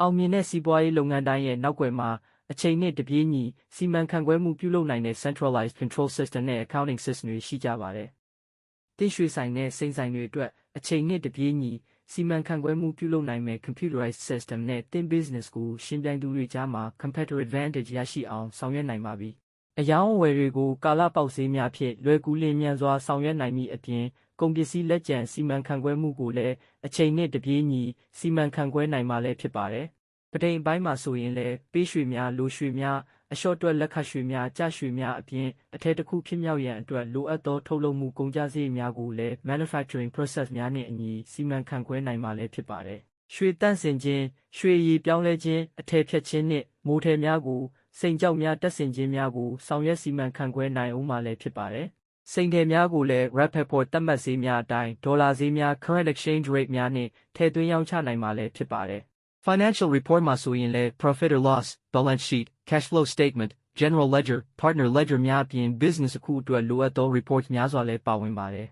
အောင်မြင်တဲ့စီးပွားရေးလုပ်ငန်းတိုင်းရဲ့နောက်ွယ်မှာအချိန်နဲ့တပြေးညီစီမံခန့်ခွဲမှုပြုလုပ်နိုင်တဲ့ centralized control system နဲ့ accounting system တွေရှိကြပါတယ်။တိရွှေဆိုင်နဲ့စိန်ဆိုင်တွေအတွက်အချိန်နဲ့တပြေးညီစီမံခန့်ခွဲမှုပြုလုပ်နိုင်မဲ့ computerized system နဲ့တင် business ကိုရှင်းပြိုင်သူတွေကြားမှာ competitive advantage ရရှိအောင်ဆောင်ရွက်နိုင်ပါပြီ။ အယောင်းအဝယ်တွေကိုကာလပေါက်ဈေးများဖြင့်လွယ်ကူလျင်မြန်စွာဆောင်ရွက်နိုင်မည့်အပြင်ကုန်ပစ္စည်းလက်ကျန်စီမံခန့်ခွဲမှုကိုလည်းအချိန်နဲ့တပြေးညီစီမံခန့်ခွဲနိုင်မှာလည်းဖြစ်ပါတယ်။ပဒိန်ပိုင်းမှာဆိုရင်လည်းပေးရွှေများလိုရွှေများအလျှော့တွက်လက်ခတ်ရွှေများကြရွှေများအပြင်အထက်တစ်ခုဖြစ်မြောက်ရန်အတွက်လိုအပ်သောထုတ်လုပ်မှုကုန်ကျစရိတ်များကိုလည်း manufacturing process များနှင့်အညီစီမံခန့်ခွဲနိုင်မှာလည်းဖြစ်ပါတယ်။ရွှေတန့်စင်ခြင်းရွှေရည်ပြောင်းလဲခြင်းအထည်ဖြတ်ခြင်းနှင့်မိုးထည်များကို စိန်ကြောက်များတက်ဆင်ခြင်းများကိုဆောင်ရွက်စီမံခန့်ခွဲနိုင်အောင်မှာလည်းဖြစ်ပါတယ်။စိန်တယ်များကိုလည်း Rappaport သတ်မှတ်ဈေးများအတိုင်းဒေါ်လာဈေးများ current exchange rate များနှင့်ထည့်သွင်းရောင်းချနိုင်မှာလည်းဖြစ်ပါတယ်။ Financial report မှာဆိုရင်လည်း profit or loss, balance sheet, cash flow statement, general ledger, partner ledger များအပြင် business အခုအတွက်လိုအပ်သော report များစွာလည်းပါဝင်ပါတယ်